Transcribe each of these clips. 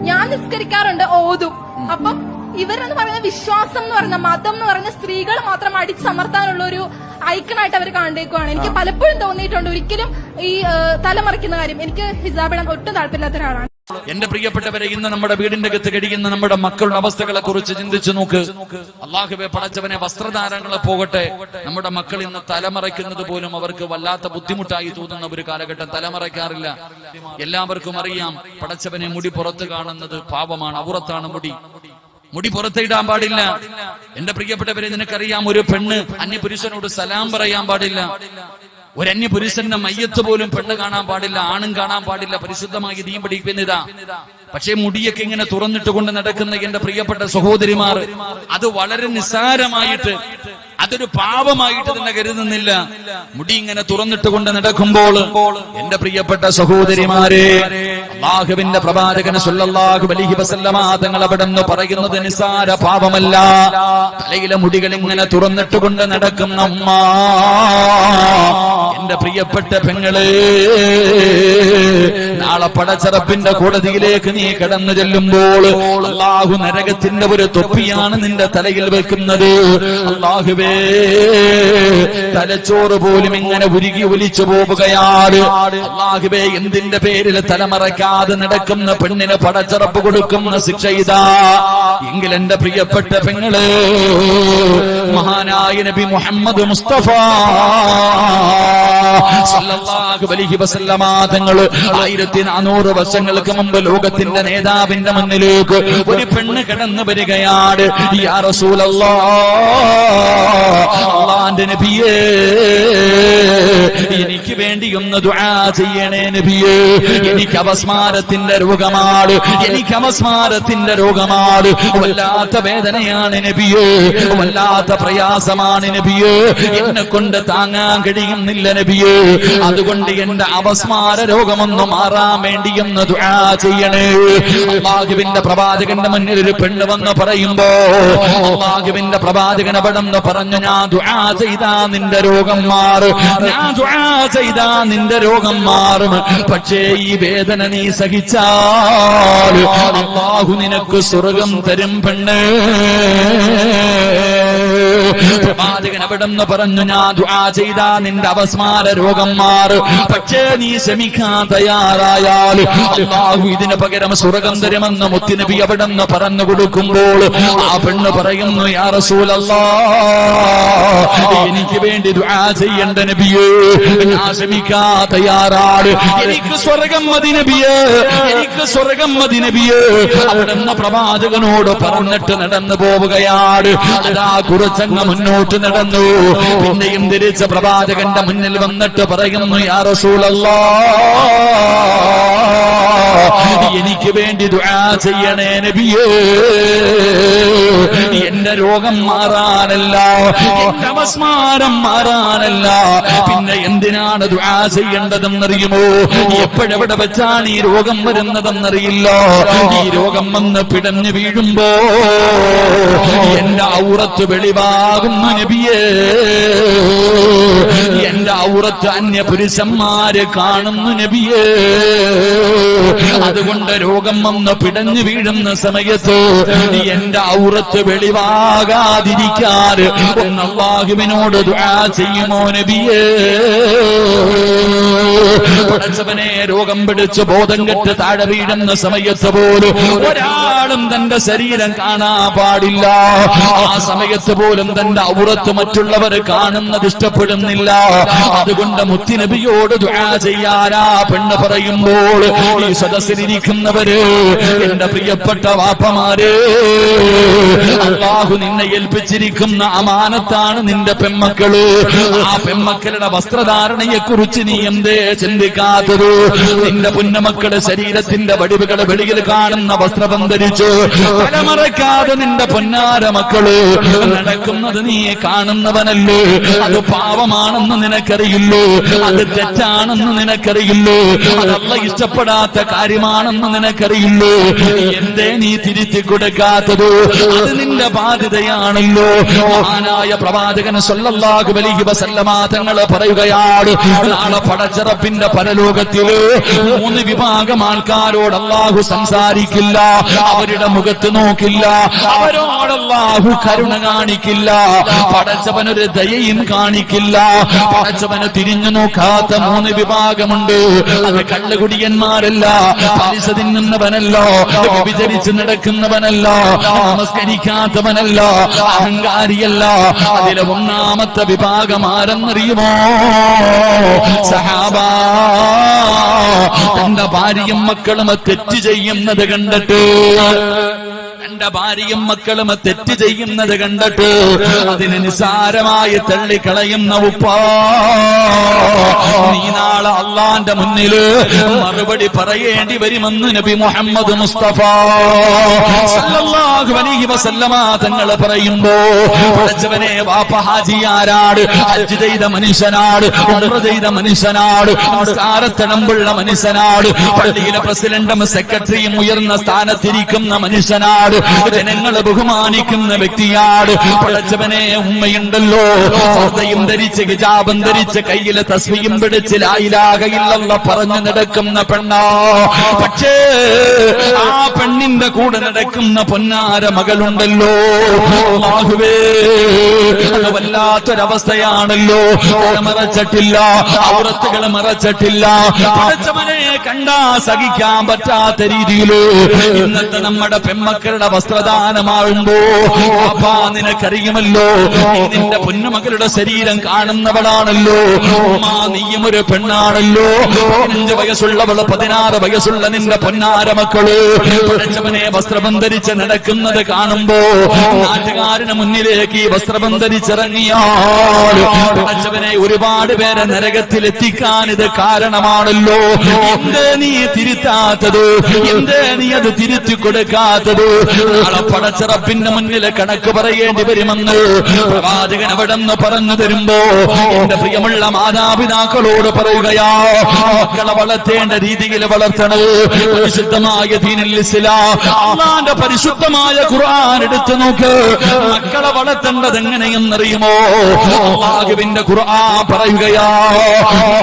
ഞാൻ നിസ്കരിക്കാറുണ്ട് ഓതും. അപ്പം ഇവരെന്ന് പറയുന്ന വിശ്വാസം എന്ന് പറയുന്ന മതം എന്ന് പറയുന്ന സ്ത്രീകൾ മാത്രം അടിച്ചമർത്താനുള്ള ഒരു ഐക്കണായിട്ട് അവർ കണ്ടേക്കുവാണ്. എനിക്ക് പലപ്പോഴും തോന്നിയിട്ടുണ്ട് ഒരിക്കലും ഈ തലമറിക്കുന്ന കാര്യം. എനിക്ക് ഹിജാബിടാൻ ഒട്ടും താല്പര്യമില്ലാത്ത ഒരാളാണ്. എന്റെ പ്രിയപ്പെട്ടവരെ ഇന്ന് നമ്മുടെ വീടിന്റെ അകത്ത് കഴിയുന്ന നമ്മുടെ മക്കളുടെ അവസ്ഥകളെ കുറിച്ച് ചിന്തിച്ചു നോക്ക്. അള്ളാഹുബെ പടച്ചവനെ വസ്ത്രധാരങ്ങളെ പോകട്ടെ. നമ്മുടെ മക്കൾ ഇന്ന് തലമറയ്ക്കുന്നത് പോലും അവർക്ക് വല്ലാത്ത ബുദ്ധിമുട്ടായി തോന്നുന്ന ഒരു കാലഘട്ടം. തലമറയ്ക്കാറില്ല. എല്ലാവർക്കും അറിയാം പടച്ചവനെ മുടി പുറത്ത് കാണുന്നത് പാപമാണ് അപുറത്താണ് മുടി. മുടി പുറത്തിടാൻ പാടില്ല. എന്റെ പ്രിയപ്പെട്ടവരെ നിനക്കറിയാം ഒരു പെണ്ണ് അന്യ പുരുഷനോട് സലാം പറയാൻ പാടില്ല. ഒരു അന്യപുരുഷന്റെ മയ്യത്ത് പോലും പെണ്ണ് കാണാൻ പാടില്ല ആണും കാണാൻ പാടില്ല പരിശുദ്ധമായി നീ പഠിക്കുന്നതാ പക്ഷേ മുടിയൊക്കെ ഇങ്ങനെ തുറന്നിട്ട് കൊണ്ട് നടക്കുന്ന എന്റെ പ്രിയപ്പെട്ട സഹോദരിമാർ അത് വളരെ നിസ്സാരമായിട്ട് അതൊരു പാപമായിട്ട് തന്നെ കരുതുന്നില്ല. മുടി ഇങ്ങനെ തുറന്നിട്ട് കൊണ്ട് നടക്കുമ്പോൾ എന്റെ പ്രിയപ്പെട്ട സഹോദരിമാരെ അള്ളാഹുവിന്റെ പ്രവാചകന് സുല്ലാഹു അലൈഹി വസല്ലമ തങ്ങൾ അവിടെ നിന്ന് പറയുന്നത് നിസാര പാപമല്ല. തലയിലെ മുടികൾ ഇങ്ങനെ തുറന്നിട്ട് കൊണ്ട് നടക്കുന്ന അമ്മ എന്റെ പ്രിയപ്പെട്ട പെങ്ങളെ നാളെ പടച്ചറപ്പിന്റെ കോടതിയിലേക്ക് നീ കടന്നു ചെല്ലുമ്പോൾ അള്ളാഹു നരകത്തിന്റെ ഒരു തൊപ്പിയാണ് നിന്റെ തലയിൽ വെക്കുന്നത്. അള്ളാഹുവേ തലച്ചോറ് പോലും ഇങ്ങനെ ഉരുകി ഒലിച്ചു പോവുകയാണ്. അള്ളാഹുബേ എന്തിന്റെ പേരിൽ തലമറയ്ക്കാതെ നടക്കുന്ന പെണ്ണിന് പടച്ചറപ്പ് കൊടുക്കുന്ന ശിക്ഷ ഇതാ. എങ്കിൽ എന്റെ പ്രിയപ്പെട്ട പെങ്ങൾ മഹാനായ നബി മുഹമ്മദ് മുസ്തഫ തങ്ങൾ ആയിരത്തി നാനൂറ് വർഷങ്ങൾക്ക് മുമ്പ് ലോകത്തിന്റെ നേതാവിന്റെ മുന്നിലേക്ക് ഒരു പെണ്ണ് കടന്നു വരികയാണ്. യാ റസൂലല്ലാ അള്ളാന്റെ നബിയേ എനിക്ക് വേണ്ടി ഒന്ന് ദുആ ചെയ്യണേ നബിയേ. എനിക്ക് അവസ്മാരത്തിന്റെ രോഗമാണ് എനിക്ക് അവസ്മാരത്തിന്റെ രോഗമാണ്. വല്ലാത്ത വേദനയാണ് നബിയേ വല്ലാത്ത പ്രയാസമാണ് നബിയേ. എന്നെ കൊണ്ട് താങ്ങാൻ കഴിയുന്നില്ല നബിയേ. അതുകൊണ്ട് എന്റെ അവസ്മാര രോഗമൊന്ന് മാറാൻ വേണ്ടി ഒന്ന് ദുആ ചെയ്യണേ. അള്ളാഹുവിന്റെ പ്രവാചകന്റെ മുന്നിൽ ഒരു പെണ്ണ് വന്ന് പറയുമ്പോ അള്ളാഹുവിന്റെ പ്രവാചകൻ അവിടെ നിന്ന് പറഞ്ഞു ഞാൻ ദുആ ചെയ്താ നിന്റെ രോഗം മാറും. ഞാൻ ദുആ ചെയ്താ നിന്റെ രോഗം മാറും. പക്ഷേ ഈ വേദന നീ സഹിച്ചാൽ അല്ലാഹു നിനക്ക് സ്വർഗം തരും പെണ്ണ്. പ്രവാചകൻ അവിടെ നിന്ന് പറഞ്ഞു ഞാൻ ദുആ ചെയ്താ നിന്റെ അവസ്മാര രോഗം മാറും. പക്ഷേ നീ ശമിക്കാൻ തയ്യാറായാൽ അള്ളാഹു ഇതിന് പകരം സ്വർഗം തരുമെന്ന് മുത്തിനബി അവിടെ നിന്ന് പറഞ്ഞു കൊടുക്കുമ്പോൾ ആ പെണ്ണ് പറയുന്നു യാ റസൂലല്ലാ എനിക്ക് വേണ്ടി ദുആ ചെയ്യണ്ട നബിയേ ഞാൻ ശമിക്കാൻ തയ്യാറാണ്. എനിക്ക് സ്വർഗം മതി നബിയേ എനിക്ക് സ്വർഗം മതി നബിയേ. അവിടെ നിന്ന് പ്രവാചകനോട് പറഞ്ഞിട്ട് നടന്നു പോവുകയാണ്. അതാ കുറച്ചങ്ങ് മുന്നോട്ട് നടന്നു. പിന്നെയും തിരിച്ച പ്രവാചകന്റെ മുന്നിൽ വന്നിട്ട് പറയുന്നു യാ റസൂലല്ലാ എനിക്ക് വേണ്ടി ദുആ ചെയ്യണേ നബിയേ. എന്റെ രോഗം മാറാനല്ല. എന്റെ അപസ്മാരം മാറാനല്ല. പിന്നെ എന്തിനാണ് ദുആ ചെയ്യേണ്ടതെന്നറിയുമോ? എപ്പോഴെവിടെ വെച്ചാണ് ഈ രോഗം വരുന്നതെന്നറിയില്ല. ഈ രോഗം വന്ന് പിടഞ്ഞു വീഴുമ്പോ എന്റെ ഔറത്ത് വെളിവാകുന്നു നബിയേ. എന്റെ ഔറത്ത് അന്യ പുരുഷന്മാര് കാണുന്നു നബിയേ. അതുകൊണ്ട് രോഗം വന്ന് പിടഞ്ഞു വീഴുന്ന സമയത്ത് എന്റെ ഔറത്ത് വെളിവാകാതിരിക്കാറ് ദുആ ചെയ്യുമോ നബിയേ. പടച്ചവനെ രോഗം പിടിച്ച് ബോധം കെട്ട് താഴെ വീഴുന്ന സമയത്ത് പോലും ഒരാളും തന്റെ ശരീരം കാണാൻ പാടില്ല. ആ സമയത്ത് പോലും തന്റെ ഔറത്ത് മറ്റുള്ളവർ കാണുന്നത് ഇഷ്ടപ്പെടുന്നില്ല. അതുകൊണ്ട് മുത്തിനബിയോട് ചെയ്യാനാ പെണ്ണ് പറയുമ്പോൾ ഈ സദസ്സിലിരിക്കുന്നവര് എന്റെ പ്രിയപ്പെട്ട വാപ്പമാര് അള്ളാഹു നിന്നെ ഏൽപ്പിച്ചിരിക്കുന്ന അമാനത്താണ് നിന്റെ പെമ്മക്കൾ. ആ പെമ്മക്കളുടെ വസ്ത്രധാരണയെ കുറിച്ച് നീ എന്തേ ചിന്തിക്കാത്തത് നിന്റെ പുന്നമക്കളുടെ ശരീരത്തിന്റെ വടിവുകൾ വെളിയിൽ കാണുന്ന വസ്ത്രം ധരിച്ചു. തലമറക്കാതെ നിന്റെ പൊന്നാര മക്കൾ നടക്കുന്നത് നീ കാണുന്നവനല്ലേ? അത് പാവമാണെന്ന് നിനക്കറിയില്ലോ? അത് തെറ്റാണെന്ന് നിനക്കറിയില്ലോ? അതല്ല ഇഷ്ടപ്പെടാത്ത കാര്യമാണെന്ന് നിനക്കറിയില്ലോ? എന്തേ നീ തിരുത്തി കൊടുക്കാത്തത്? അത് നിന്റെ ബാധ്യതയാണല്ലോ. മഹാനായ പ്രവാചകൻ സല്ലല്ലാഹു വലിയ വസല്ലമ തങ്ങൾ പറയുകയാണ് നാളെ പടച്ചറ പടച്ചറപ്പിന്റെ പരലോകത്തിൽ മൂന്ന് വിഭാഗം ആൾക്കാരോട് അള്ളാഹു സംസാരിക്കില്ല അവരുടെ മുഖത്ത് നോക്കില്ല അവരോട് അള്ളാഹു കരുണ കാണിക്കില്ല പടച്ചവനൊരു ദയയും കാണിക്കില്ല പടച്ചവന് തിരിഞ്ഞു നോക്കാത്ത മൂന്ന് വിഭാഗമുണ്ട്. അത് കള്ളുകുടിയന്മാരല്ല പലിശ തിന്നുന്നവനല്ലോ വിചരിച്ച് നടക്കുന്നവനല്ലോ നമസ്കരിക്കാത്തവനല്ല അഹങ്കാരിയല്ല. അതിലെ ഒന്നാമത്തെ വിഭാഗം ആരെന്നറിയുമോ? സഹാബ തന്റെ ഭാര്യയും മക്കളും തെറ്റ് ചെയ്യുന്നത് കണ്ടിട്ട് തന്റെ ഭാര്യയും മക്കളും തെറ്റ് ചെയ്യുന്നത് കണ്ടിട്ട് അതിന് നിസാരമായി തള്ളിക്കളയുന്ന ഉപ്പ. നീ നാളെ അള്ളാന്റെ മുന്നിൽ മറുപടി പറയേണ്ടി വരുമെന്ന് നബി മുഹമ്മദ് മുസ്തഫ. തങ്ങൾ പറയുമ്പോ പഠിച്ചവനെ വാപ്പ ഹാജിയാരാട് ഹജ്ജ് ചെയ്ത മനുഷ്യനാട് ഉംറ ചെയ്ത മനുഷ്യനാട് നമസ്കാരത്തടമ്പുള്ള മനുഷ്യനാട് പള്ളിയിലെ പ്രസിഡന്റും സെക്രട്ടറിയും ഉയർന്ന സ്ഥാനത്തിരിക്കുന്ന മനുഷ്യനാട് ജനങ്ങളെ ബഹുമാനിക്കുന്ന വ്യക്തിയാണ് പഠിച്ചവനെ ഉമ്മയുണ്ടല്ലോ. ഹൃദയം ധരിച്ച് ഹിജാബും ധരിച്ച് കയ്യിലെ തസ്മിയും പിടിച്ച് ലായിലാകയില്ല പറഞ്ഞു നടക്കുന്ന പെണ്ണോ. പക്ഷേ ആ പെണ്ണിന്റെ കൂടെ നടക്കുന്ന പൊന്നാര മകളുണ്ടല്ലോ. അത് വല്ലാത്തൊരവസ്ഥയാണല്ലോ. മറച്ചിട്ടില്ല ഔറത്തുകൾ മറച്ചിട്ടില്ല. പഠിച്ചവനെ കണ്ടാ സഹിക്കാൻ പറ്റാത്ത രീതിയിൽ ഇന്നത്തെ നമ്മുടെ പെമ്മക്കളുടെ വസ്ത്രദാനമാകുമ്പോ അപ്പാ നിനക്കറിയുമല്ലോ നിന്റെ പൊന്നുമകളുടെ ശരീരം കാണുന്നവളാണല്ലോ. അമ്മാ നീയും ഒരു പെണ്ണാണല്ലോ. പതിനഞ്ച് വയസ്സുള്ളവൾ പതിനാറ് വയസ്സുള്ള നിന്റെ പൊന്നാര മക്കൾ പഴച്ചവനെ വസ്ത്രം ധരിച്ച് നടക്കുന്നത് കാണുമ്പോ നാട്ടുകാരന് മുന്നിലേക്ക് ഈ വസ്ത്രം ധരിച്ചിറങ്ങിയാൽ ഒരുപാട് പേരെ നരകത്തിൽ എത്തിക്കാൻ ഇത് കാരണമാണല്ലോ. എന്തേ നീ തിരുത്താത്തത്? എന്തേ നീ അത് തിരുത്തി കൊടുക്കാത്തത് നാളെ പടച്ചിറപ്പിന്റെ മുന്നിൽ കണക്ക് പറയേണ്ടി വരുമെന്ന് പ്രവാചകൻ അവിടെ നിന്ന് പറഞ്ഞു തരുമ്പോ എന്റെ പ്രിയമുള്ള മാതാപിതാക്കളോട് പറയുകയാ മക്കളെ വളർത്തേണ്ട രീതിയിൽ വളർത്തണത് പരിശുദ്ധമായ ദീനിൽ പരിശുദ്ധമായ ഖുർആൻ എടുത്തു നോക്ക്. മക്കളെ വളർത്തേണ്ടത് എങ്ങനെയെന്നറിയുമോ? അള്ളാഹുവിന്റെ ഖുർആൻ പറയുകയാ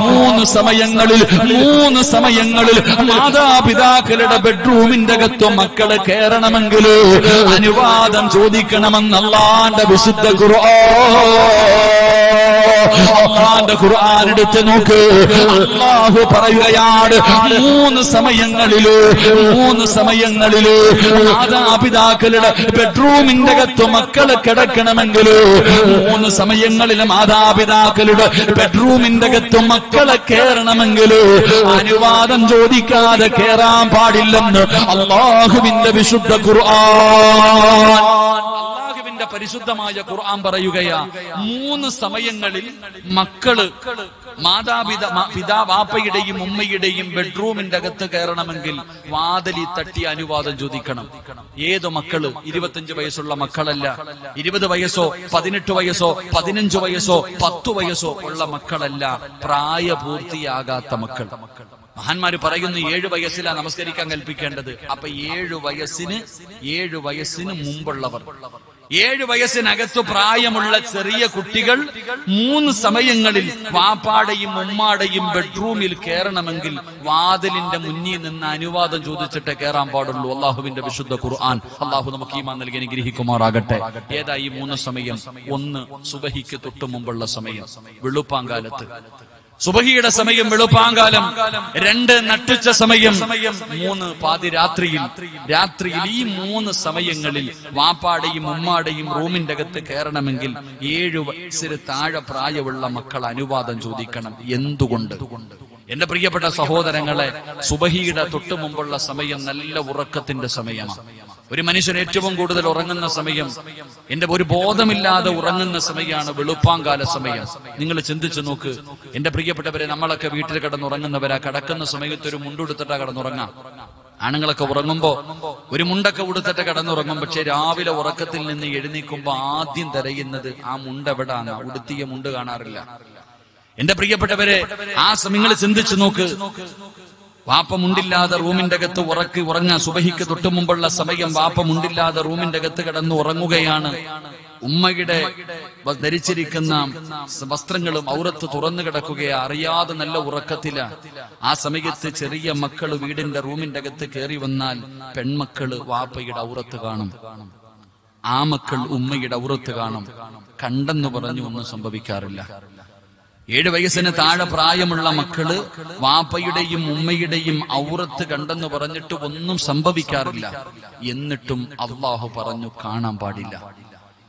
മൂന്ന് സമയങ്ങളിൽ മൂന്ന് സമയങ്ങളിൽ മാതാപിതാക്കളുടെ ബെഡ്റൂമിന്റെ അകത്ത് മക്കളെ കയറണമെങ്കിൽ അനുവാദം ചോദിക്കണമെന്നല്ലാണ്ട് വിശുദ്ധ വിശുദ്ധ ഖുർആന്റെ ഖുർആൻ എടുത്ത് നോക്ക്. അള്ളാഹു പറയുകയാണ് മൂന്ന് സമയങ്ങളിൽ മൂന്ന് സമയങ്ങളിൽ മാതാപിതാക്കളുടെ ബെഡ്റൂമിന്റെ അകത്ത് മക്കൾ കിടക്കണമെങ്കിൽ മൂന്ന് സമയങ്ങളിൽ മാതാപിതാക്കളുടെ ബെഡ്റൂമിന്റെ അകത്ത് മക്കളെ കയറണമെങ്കിൽ അനുവാദം ചോദിക്കാതെ കയറാൻ പാടില്ലെന്ന് അള്ളാഹുവിന്റെ വിശുദ്ധ ഖുർആൻ. അള്ളാഹുവിന്റെ പരിശുദ്ധമായ ഖുർആൻ പറയുകയാ മൂന്ന് സമയങ്ങളിൽ മക്കൾ മാതാപിത പിതാ പിതാവാപ്പയുടെയും ഉമ്മയുടെയും ബെഡ്റൂമിന്റെ അകത്ത് കയറണമെങ്കിൽ വാതിലി തട്ടി അനുവാദം ചോദിക്കണം. ഏത് മക്കൾ? ഇരുപത്തിയഞ്ച് വയസ്സുള്ള മക്കളല്ല. ഇരുപത് വയസ്സോ പതിനെട്ട് വയസ്സോ പതിനഞ്ച് വയസ്സോ പത്തു വയസ്സോ ഉള്ള മക്കളല്ല. പ്രായപൂർത്തിയാകാത്ത മക്കൾ. മഹാന്മാര് പറയുന്നു ഏഴു വയസ്സിലാ നമസ്കരിക്കാൻ കൽപ്പിക്കേണ്ടത്. അപ്പൊ ഏഴു വയസ്സിന് ഏഴു വയസ്സിന് മുമ്പുള്ളവർ. ഏഴു വയസ്സിനകത്ത് പ്രായമുള്ള ചെറിയ കുട്ടികൾ മൂന്ന് സമയങ്ങളിൽ വാപ്പാടെയും ഉമ്മാടെയും ബെഡ്റൂമിൽ കയറണമെങ്കിൽ വാതിലിന്റെ മുന്നിൽ നിന്ന് അനുവാദം ചോദിച്ചിട്ട് കയറാൻ പാടുള്ളൂ. അള്ളാഹുവിന്റെ വിശുദ്ധ ഖുർആൻ. അള്ളാഹു നമുക്ക് ഈമാൻ നൽകി അനുഗ്രഹിക്കുമാറാകട്ടെ. ഏതായി ഈ മൂന്ന് സമയം? ഒന്ന് സുബഹിക്ക് തൊട്ടു മുമ്പുള്ള സമയം. വെളുപ്പാങ്കാലത്ത് സുബഹിയുടെ സമയം വെളുപ്പാങ്കാലം രണ്ട് നട്ടുച്ച സമയം മൂന്ന് പാതിരാത്രിയിൽ. രാത്രിയിൽ ഈ മൂന്ന് സമയങ്ങളിൽ വാപ്പാടെയും ഉമ്മാടെയും റൂമിന്റെ അകത്ത് കയറണമെങ്കിൽ ഏഴു വയസ്സിന് താഴെ പ്രായമുള്ള മക്കൾ അനുവാദം ചോദിക്കണം. എന്തുകൊണ്ട്? എന്റെ പ്രിയപ്പെട്ട സഹോദരങ്ങളെ സുബഹിയുടെ തൊട്ടു മുമ്പുള്ള സമയം നല്ല ഉറക്കത്തിന്റെ സമയമാണ്. ഒരു മനുഷ്യൻ ഏറ്റവും കൂടുതൽ ഉറങ്ങുന്ന സമയം എന്റെ ഒരു ബോധമില്ലാതെ ഉറങ്ങുന്ന സമയമാണ് വെളുപ്പാങ്കാല സമയം. നിങ്ങൾ ചിന്തിച്ചു നോക്ക് എന്റെ പ്രിയപ്പെട്ടവരെ നമ്മളൊക്കെ വീട്ടിൽ കിടന്നുറങ്ങുന്നവരാ. കിടക്കുന്ന സമയത്ത് ഒരു മുണ്ടുടുത്തിട്ടാ കിടന്നുറങ്ങാം. ആണുങ്ങളൊക്കെ ഉറങ്ങുമ്പോ ഒരു മുണ്ടൊക്കെ ഉടുത്തിട്ട് കിടന്നുറങ്ങും പക്ഷെ രാവിലെ ഉറക്കത്തിൽ നിന്ന് എഴുന്നേക്കുമ്പോ ആദ്യം തിരയുന്നത് ആ മുണ്ട് മുണ്ടെവിടാണ് ഉടുത്തിയ മുണ്ട് കാണാറില്ല. എന്റെ പ്രിയപ്പെട്ടവരെ ആ സമയങ്ങൾ ചിന്തിച്ചു നോക്ക്. വാപ്പ മുണ്ടില്ലാതെ റൂമിന്റെ അകത്ത് ഉറക്കി ഉറങ്ങാൻ സുബഹിക്ക് തൊട്ടു മുമ്പുള്ള സമയം വാപ്പ മുണ്ടില്ലാതെ റൂമിന്റെ അകത്ത് കിടന്ന് ഉറങ്ങുകയാണ്. ഉമ്മയുടെ ധരിച്ചിരിക്കുന്ന വസ്ത്രങ്ങളും ഔറത്ത് തുറന്നു കിടക്കുകയാ. അറിയാതെ നല്ല ഉറക്കത്തില. ആ സമയത്ത് ചെറിയ മക്കൾ വീടിന്റെ റൂമിന്റെ അകത്ത് കയറി വന്നാൽ പെൺമക്കൾ വാപ്പയുടെ ഔറത്ത് കാണും. ആ മക്കൾ ഉമ്മയുടെ ഔറത്ത് കാണും. കണ്ടെന്ന് പറഞ്ഞു ഒന്നും സംഭവിക്കാറില്ല. ഏഴ് വയസ്സിന് താഴെ പ്രായമുള്ള മക്കൾ വാപ്പയുടെയും ഉമ്മയുടെയും ഔറത്ത് കണ്ടെന്ന് പറഞ്ഞിട്ട് ഒന്നും സംഭവിക്കാറില്ല. എന്നിട്ടും അള്ളാഹു പറഞ്ഞു കാണാൻ പാടില്ല.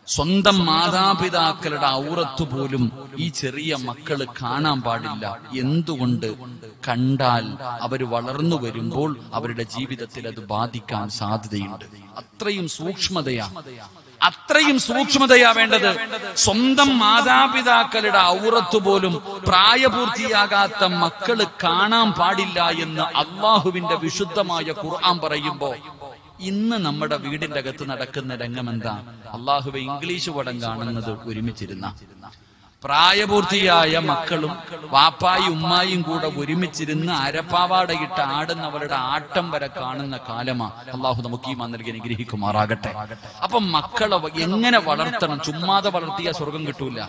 സ്വന്തം മാതാപിതാക്കളുടെ ഔറത്ത് പോലും ഈ ചെറിയ മക്കൾ കാണാൻ പാടില്ല. എന്തുകൊണ്ട്? കണ്ടാൽ അവർ വളർന്നു വരുമ്പോൾ അവരുടെ ജീവിതത്തിൽ അത് ബാധിക്കാൻ സാധ്യതയുണ്ട്. അത്രയും സൂക്ഷ്മതയാ. അത്രയും സൂക്ഷ്മതയാ വേണ്ടത് സ്വന്തം മാതാപിതാക്കളുടെ ഔറത്ത് പോലും പ്രായപൂർത്തിയാകാത്ത മക്കൾ കാണാൻ പാടില്ല എന്ന് അള്ളാഹുവിന്റെ വിശുദ്ധമായ ഖുർആൻ പറയുമ്പോ ഇന്ന് നമ്മുടെ വീടിന്റെ അകത്ത് നടക്കുന്ന രംഗം എന്താ അള്ളാഹുവെ ഇംഗ്ലീഷ് പടം കാണുന്നത് ഒരുമിച്ചിരുന്ന. പ്രായപൂർത്തിയായ മക്കളും വാപ്പായി ഉമ്മായും കൂടെ ഒരുമിച്ചിരുന്ന് അരപ്പാവാടയിട്ട് ആടുന്നവരുടെ ആട്ടം വരെ കാണുന്ന കാലമാ. അള്ളാഹു നമുക്ക് ഈ നൽകി അനുഗ്രഹിക്കുമാറാകട്ടെ. അപ്പൊ മക്കളെ എങ്ങനെ വളർത്തണം? ചുമ്മാതെ വളർത്തിയ സ്വർഗം കിട്ടൂല.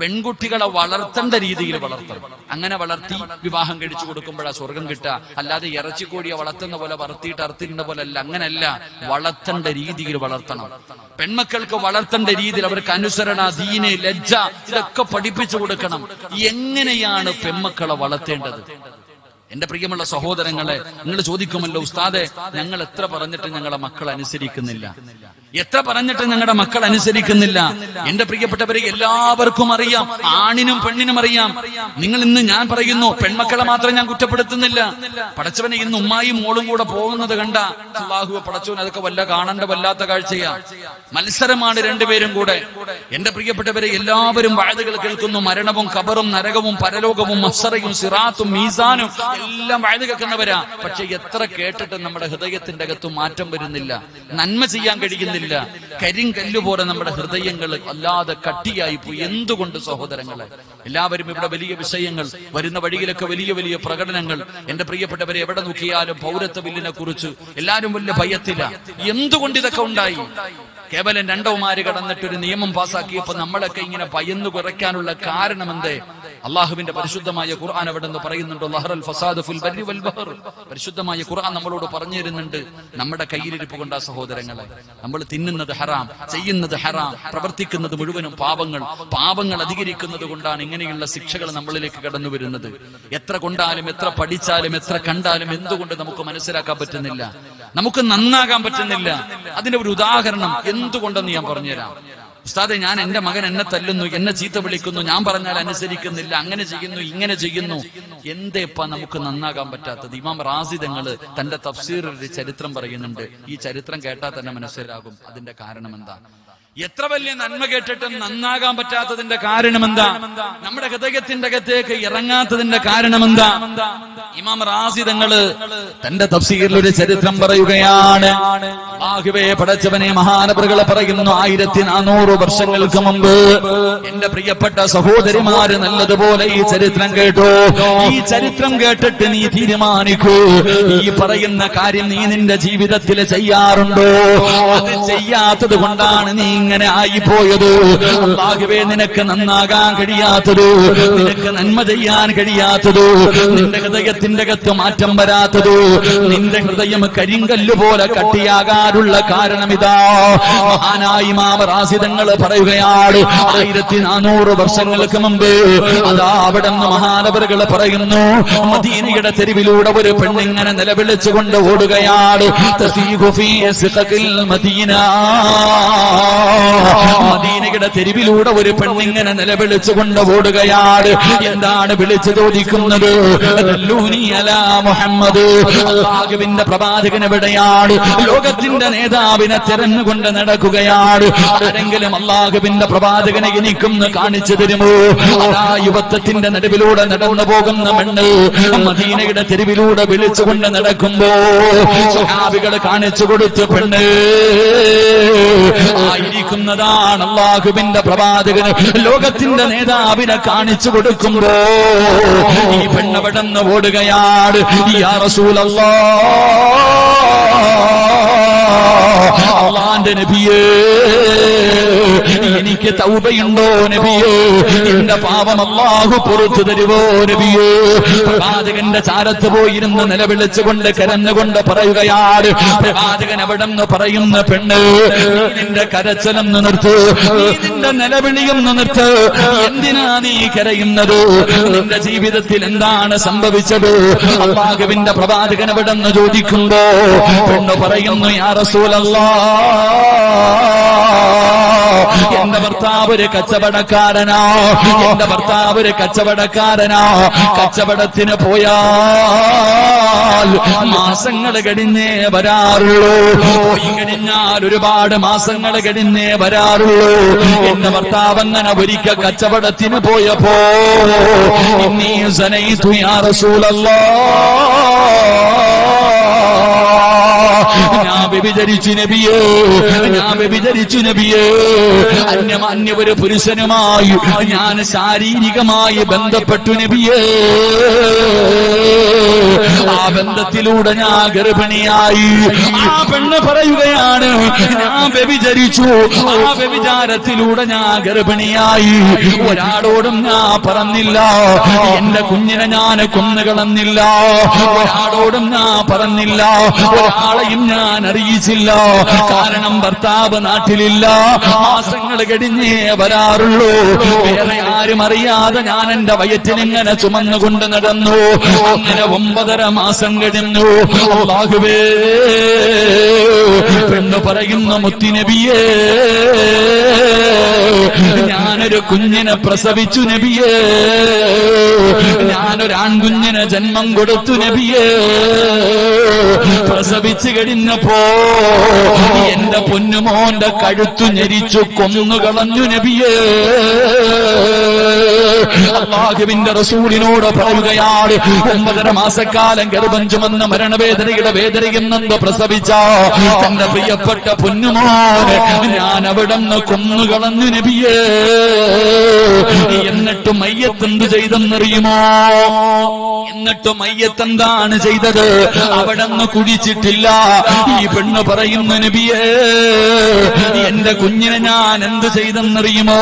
പെൺകുട്ടികളെ വളർത്തേണ്ട രീതിയിൽ വളർത്തണം. അങ്ങനെ വളർത്തി വിവാഹം കഴിച്ചു കൊടുക്കുമ്പോഴാ സ്വർഗം കിട്ടുക. അല്ലാതെ ഇറച്ചിക്കോടിയെ വളർത്തുന്ന പോലെ വളർത്തിയിട്ട് അറുത്തിരുന്ന പോലെ അല്ല അങ്ങനല്ല. വളർത്തേണ്ട രീതിയിൽ വളർത്തണം. പെൺമക്കൾക്ക് വളർത്തേണ്ട രീതിയിൽ അവർക്ക് അനുസരണ ദീന ലജ്ജ ഇതൊക്കെ പഠിപ്പിച്ചു കൊടുക്കണം. എങ്ങനെയാണ് പെൺമക്കളെ വളർത്തേണ്ടത്? എന്റെ പ്രിയമുള്ള സഹോദരങ്ങളെ നിങ്ങൾ ചോദിക്കുമല്ലോ ഉസ്താദെ ഞങ്ങൾ എത്ര പറഞ്ഞിട്ട് ഞങ്ങളെ മക്കൾ അനുസരിക്കുന്നില്ല. എത്ര പറഞ്ഞിട്ട് ഞങ്ങളുടെ മക്കൾ അനുസരിക്കുന്നില്ല. എന്റെ പ്രിയപ്പെട്ടവരെ എല്ലാവർക്കും അറിയാം ആണിനും പെണ്ണിനും അറിയാം. നിങ്ങൾ ഇന്ന് ഞാൻ പറയുന്നു പെൺമക്കളെ മാത്രം ഞാൻ കുറ്റപ്പെടുത്തുന്നില്ല. പടച്ചവനെ ഇന്ന് ഉമ്മായും മോളും കൂടെ പോകുന്നത് കണ്ട അള്ളാഹു പടച്ചവൻ അതൊക്കെ വല്ല കാണേണ്ട വല്ലാത്ത കാഴ്ചയാ. മത്സരമാണ് രണ്ടുപേരും കൂടെ. എന്റെ പ്രിയപ്പെട്ടവരെ എല്ലാവരും വാഴകൾ കേൾക്കുന്നു. മരണവും കബറും നരകവും പരലോകവും മസറയും സിറാത്തും മീസാനും എല്ലാം വാഴ കേൾക്കുന്നവരാ. പക്ഷെ എത്ര കേട്ടിട്ടും നമ്മുടെ ഹൃദയത്തിന്റെ അകത്തും മാറ്റം വരുന്നില്ല. നന്മ ചെയ്യാൻ കഴിയുന്നില്ല. കരിങ്കല്ല് പോലെ നമ്മുടെ ഹൃദയങ്ങൾ അല്ലാതെ കട്ടിയായി പോയി. എന്തുകൊണ്ട് സഹോദരങ്ങളെ? എല്ലാവരും ഇവിടെ വലിയ വിഷയങ്ങൾ വരുന്ന വഴിയിലൊക്കെ വലിയ വലിയ പ്രകടനങ്ങൾ. എന്റെ പ്രിയപ്പെട്ടവരെ എവിടെ നോക്കിയാലും പൗരത്വ ബില്ലിനെ കുറിച്ച് എല്ലാവരും വലിയ ഭയത്തില്ല എന്തുകൊണ്ട് ഇതൊക്കെ ഉണ്ടായി? കേവലം രണ്ടവമാര് കടന്നിട്ട് ഒരു നിയമം പാസാക്കിയപ്പോ നമ്മളൊക്കെ ഇങ്ങനെ പയന്നു കുറയ്ക്കാനുള്ള കാരണം എന്തേ അള്ളാഹുവിന്റെ പരിശുദ്ധമായ ഖുർആൻ അവിടെ നിന്ന് പറയുന്നുണ്ട്? ലഹറൽ ഫസാദ് ഫുൽ ബർരി വൽ ബഹർ. പരിശുദ്ധമായ ഖുർആൻ നമ്മളോട് പറഞ്ഞു തരുന്നുണ്ട്. നമ്മുടെ കയ്യിലിരിപ്പ് കൊണ്ട സഹോദരങ്ങളെ. നമ്മൾ തിന്നുന്നത് ഹറാം ചെയ്യുന്നത് ഹറാം പ്രവർത്തിക്കുന്നത് മുഴുവനും പാപങ്ങൾ പാപങ്ങൾ അധികരിക്കുന്നത് കൊണ്ടാണ് ഇങ്ങനെയുള്ള ശിക്ഷകൾ നമ്മളിലേക്ക് കടന്നു വരുന്നത്. എത്ര കൊണ്ടാലും എത്ര പഠിച്ചാലും എത്ര കണ്ടാലും എന്തുകൊണ്ട് നമുക്ക് മനസ്സിലാക്കാൻ പറ്റുന്നില്ല? നമുക്ക് നന്നാകാൻ പറ്റുന്നില്ല. അതിന്റെ ഒരു ഉദാഹരണം എന്തുകൊണ്ടെന്ന് ഞാൻ പറഞ്ഞുതരാം. ഉസ്താദെ ഞാൻ എന്റെ മകൻ എന്നെ തല്ലുന്നു എന്നെ ചീത്ത വിളിക്കുന്നു ഞാൻ പറഞ്ഞാൽ അനുസരിക്കുന്നില്ല അങ്ങനെ ചെയ്യുന്നു ഇങ്ങനെ ചെയ്യുന്നു. എന്തേപ്പാ നമുക്ക് നന്നാകാൻ പറ്റാത്തത്? ഇമാം റാസി റാസിദങ്ങൾ തന്റെ തഫ്സീറിൽ ഒരു ചരിത്രം പറയുന്നുണ്ട്. ഈ ചരിത്രം കേട്ടാൽ തന്നെ മനസ്സിലാകും അതിന്റെ കാരണം എന്താ. എത്ര വലിയ നന്മ കേട്ടിട്ടും നന്നാകാൻ പറ്റാത്തതിന്റെ കാരണം എന്താ നമ്മുടെ ഹൃദയത്തിന്റെ അകത്തേക്ക് ഇറങ്ങാത്തതിന്റെ കാരണം എന്താ ഇമാം റാസിദങ്ങൾ തന്റെ തഫ്സീറിൽ ഒരു ചരിത്രം പറയുകയാണ്. ആഹുവേ പടച്ചവനെ മഹാനപ്രകളെ പറയുന്നു ആയിരത്തി നാനൂറ് വർഷങ്ങൾക്ക് മുമ്പ് എന്റെ പ്രിയപ്പെട്ട സഹോദരിമാര് നല്ലതുപോലെ ഈ ചരിത്രം കേട്ടു. ഈ ചരിത്രം കേട്ടിട്ട് നീ തീരുമാനിക്കൂ. ഈ പറയുന്ന കാര്യം നീ നിന്റെ ജീവിതത്തിൽ ചെയ്യാറുണ്ടോ? അത് ചെയ്യാത്തത് കൊണ്ടാണ് നീ ഇങ്ങനെ ആയിപ്പോയത്. അള്ളാഹുവേ നിനക്ക് നന്നാകാൻ കഴിയാത്തത് നിനക്ക് നന്മ ചെയ്യാൻ കഴിയാത്തത് നിന്റെ ഹൃദയത്തിന്റെ അകത്ത് മാറ്റം വരാത്തത് നിന്റെ ഹൃദയം കരിങ്കല്ല് പോലെ കട്ടിയാകാനുള്ള കാരണം ഇതാ മഹാനായി മാമറാസിതങ്ങൾ പറയുകയാണ് ആയിരത്തി നാനൂറ് വർഷങ്ങൾക്ക് മുമ്പ് അതാ അവിടെ നിന്ന് മഹാനവറുകൾ പറയുന്നു മദീനയുടെ തെരുവിലൂടെ ഒരു പെണ്ണിങ്ങനെ നിലവിളിച്ചുകൊണ്ട് ഓടുകയാണ് മദീന. മദീനയുടെ തെരുവിലൂടെ ഒരു പെണ്ണിങ്ങനെ നിലവിളിച്ചുകൊണ്ട് ഓടുകയാണ്. എന്താണ് വിളിച്ചു ചോദിക്കുന്നത്? മുഹമ്മദ്. പ്രവാചകൻ എവിടെയാണ്? ലോകത്തിന്റെ നേതാവിനെ തിരഞ്ഞുകൊണ്ട് നടക്കുകയാണ്. ആരെങ്കിലും അള്ളാഹുവിന്റെ പ്രവാചകനെ എനിക്കൊന്ന് കാണിച്ചു തരുമോ? അതാ യുവത്വത്തിന്റെ നടുവിലൂടെ നടന്നു പോകുന്ന മണ്ണ് മദീനയുടെ തെരുവിലൂടെ വിളിച്ചുകൊണ്ട് നടക്കുമ്പോ സ്വഹാബികൾ കാണിച്ചു കൊടുത്തു പെണ്ണ്. ആയിരിക്കുന്നതാണ് അള്ളാഹുവിന്റെ പ്രവാചകന്. ലോകത്തിന്റെ നേതാവിനെ കാണിച്ചു കൊടുക്കുമ്പോ ഈ പെണ്ണവിടന്ന് ഓടുകയാണ്. ഈ റസൂലല്ലാ അള്ളാന്റെ നബിയേ എനിക്ക് തൗബയുണ്ടോ നബിയേ? എന്റെ പാപം അള്ളാഹു പുറത്തു തരുവോ നബിയേ? പ്രവാചകന്റെ ചാരത്ത് പോയിരുന്ന് നിലവിളിച്ചുകൊണ്ട് കരഞ്ഞുകൊണ്ട് പറയുകയാണ് പ്രവാചകൻ അവിടെ നിന്ന് പറയുന്ന പെണ്ണ് നിന്റെ കരച്ചിലും നിർത്ത് നിന്റെ നിലവിളിയെന്ന് നിർത്ത് എന്തിനാ നീ കരയുന്നത്? നിന്റെ ജീവിതത്തിൽ എന്താണ് സംഭവിച്ചത്? അള്ളാഹുവിന്റെ പ്രവാചകൻ അവിടെ നിന്ന് ചോദിക്കുമ്പോ പെണ്ണ് പറയുന്നു യാ റസൂലല്ലാ എന്റെ ഭർത്താവ് ഒരു കച്ചവടക്കാരനോ. എന്റെ ഭർത്താവ് ഒരു കച്ചവടക്കാരനോ. കച്ചവടത്തിന് പോയാൽ മാസങ്ങൾ കഴിഞ്ഞേ വരാറുള്ളൂ. പോയി കഴിഞ്ഞാൽ ഒരുപാട് മാസങ്ങൾ കഴിഞ്ഞേ വരാറുള്ളൂ. എന്റെ ഭർത്താവ് അങ്ങനെ ഒരിക്കൽ കച്ചവടത്തിന് പോയപ്പോ നീ സനൈ യാ റസൂലല്ലാ. ഞാൻ വ്യഭിചരിച്ചു നബിയേ ഞാൻ വ്യഭിചരിച്ചു നബിയേ. അന്യ അന്യ പുരുഷനുമായി ഞാൻ ശാരീരികമായി ബന്ധപ്പെട്ടു നബിയേ. ആ ബന്ധത്തിലൂടെ ഞാൻ ഗർഭിണിയായി. ആ പെണ്ണ് പറയുകയാണ് ഞാൻ വ്യഭിചരിച്ചു ആ വ്യഭിചാരത്തിലൂടെ ഞാൻ ഗർഭിണിയായി. ഒരാളോടും ഞാൻ പറഞ്ഞില്ല എന്റെ കുഞ്ഞിനെ ഞാൻ കൊന്നുകളന്നില്ല ഒരാളോടും ഞാൻ പറഞ്ഞില്ല ഒരാളെയും ഞാൻ അറിയിച്ചില്ല. കാരണം ഭർത്താവ് നാട്ടിലില്ല. മാസങ്ങൾ കഴിഞ്ഞേ വരാറുള്ളൂ. വേറെ ആരും അറിയാതെ ഞാൻ എന്റെ വയറ്റിനിങ്ങനെ ചുമന്നുകൊണ്ട് നടന്നു. അങ്ങനെ ഒമ്പതര മാസം കഴിഞ്ഞു. അല്ലാഹുവേ പെണ്ണ് പറയുന്ന മുത്തിനബിയേ ഞാനൊരു കുഞ്ഞിനെ പ്രസവിച്ചു നബിയേ ഞാനൊരു ആൺകുഞ്ഞിനെ ജന്മം കൊടുത്തു നബിയേ പ്രസവിച്ചു കഴിഞ്ഞപ്പോ എന്റെ പൊന്നുമോന്റെ കഴുത്തു ഞെരിച്ചു കൊന്നുകളഞ്ഞു നബിയേ. അള്ളാഹുവിന്റെ റസൂലിനോട് പറയുകയാണ് ഒമ്പതര മാസക്കാലം ഗർഭം ചുമന്ന മരണവേദനയുടെ വേദനയും നന്ദ പ്രസവിച്ച തന്റെ പ്രിയപ്പെട്ട പൊന്നുമോനെ ഞാൻ അവിടെ നിന്ന് കൊന്നുകളഞ്ഞു നബിയേ. എന്നിട്ട് മയ്യത്തെന്ത് ചെയ്തെന്നറിയുമോ? എന്നിട്ട് മയ്യത്തെന്താണ് ചെയ്തത്? അവിടെ നിന്ന് കുഴിച്ചിട്ടില്ല. ഈ പെണ്ണ് പറയുന്ന നബിയേ എന്റെ കുഞ്ഞിനെ ഞാൻ എന്ത് ചെയ്തെന്നറിയുമോ?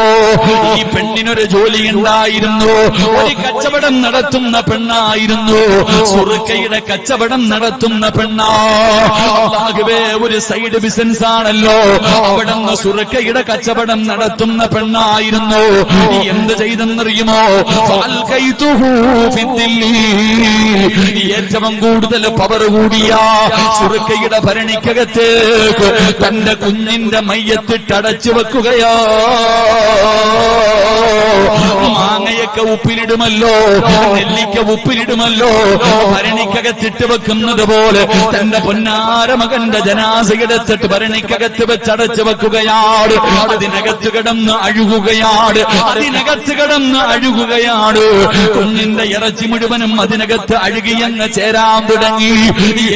ഈ പെണ്ണിനൊരു ജോലി ഉണ്ടായിരുന്നു. ഒരു കച്ചവടം നടത്തുന്ന പെണ്ണായിരുന്നു. സുറുക്കയുടെ കച്ചവടം നടത്തുന്ന പെണ്ണാ. അല്ലാഹുവേ, ഒരു സൈഡ് ബിസിനസ് ആണല്ലോ. അവിടെ സുറുക്കയുടെ കച്ചവടം നടത്തുന്ന പെണ്ണായിരുന്നു. എന്ത് ചെയ്തെന്നറിയുമോ. ഏറ്റവും കൂടുതൽ പവർ കൂടിയ സുറുക്കയുടെ ഭരണിക്കകത്തേക്ക് തന്റെ കുഞ്ഞിന്റെ മയ്യത്തിട്ടടച്ചു വെക്കുകയോ. മാങ്ങയൊക്കെ ഉപ്പിലിടുമല്ലോ നെല്ലിക്ക ഉപ്പിലിടുമല്ലോ ഭരണിക്കകത്തിട്ട് വെക്കുന്നത് പോലെ തന്റെ പൊന്നാര മകന്റെ ജനാസയെടുത്തിട്ട് ഭരണിക്കകത്ത് വെച്ചടച്ചു വെക്കുകയാണ് അതിനകത്ത് കിടന്ന് അഴുകുകയാണ് അതിനകത്ത് കിടന്ന് അഴുകുകയാണ് കുഞ്ഞിന്റെ ഇറച്ചി മുഴുവനും അതിനകത്ത് അഴുകിയങ്ങ് ചേരാൻ തുടങ്ങി.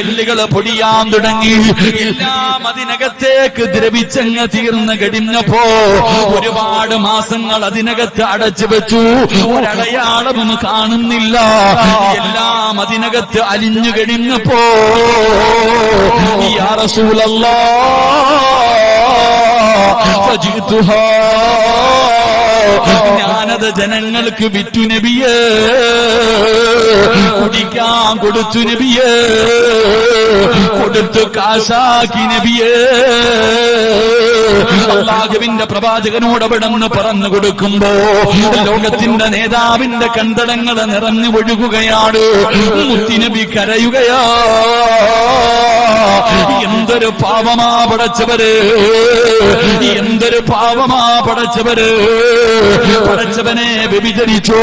എല്ലുകൾ പൊടിയാൻ തുടങ്ങി. എല്ലാം അതിനകത്തേക്ക് ദ്രവിച്ചങ്ങ് തീർന്ന് കഴിഞ്ഞപ്പോ ഒരുപാട് മാസങ്ങൾ അതിനകത്ത് അടച്ചു വെച്ചു. ഒരടയാളമൊന്നും കാണുന്നില്ല. എല്ലാം അതിനകത്ത് അലിഞ്ഞു കഴിഞ്ഞപ്പോ യാ റസൂലല്ലാ ഫജിത്തുഹാ ഞാനത് ജനങ്ങൾക്ക് വിറ്റു നബിയേ. കുടിക്കാൻ കൊടുത്തു നബിയേ. കൊടുത്തു കാശാക്കി നബിയേ. അള്ളാഹുവിന്റെ പ്രവാചകനോട് അവിടെ നിന്ന് പറഞ്ഞു കൊടുക്കുമ്പോ ലോകത്തിന്റെ നേതാവിന്റെ കണ്ടടങ്ങൾ നിറഞ്ഞു ഒഴുകുകയാണ്. മുത്തിനബി കരയുകയാ. എന്തൊരു പാവമാ പടച്ചവര്. എന്തൊരു പാവമാ പടച്ചവര്. പടച്ചവനെ വ്യഭിചരിച്ചു?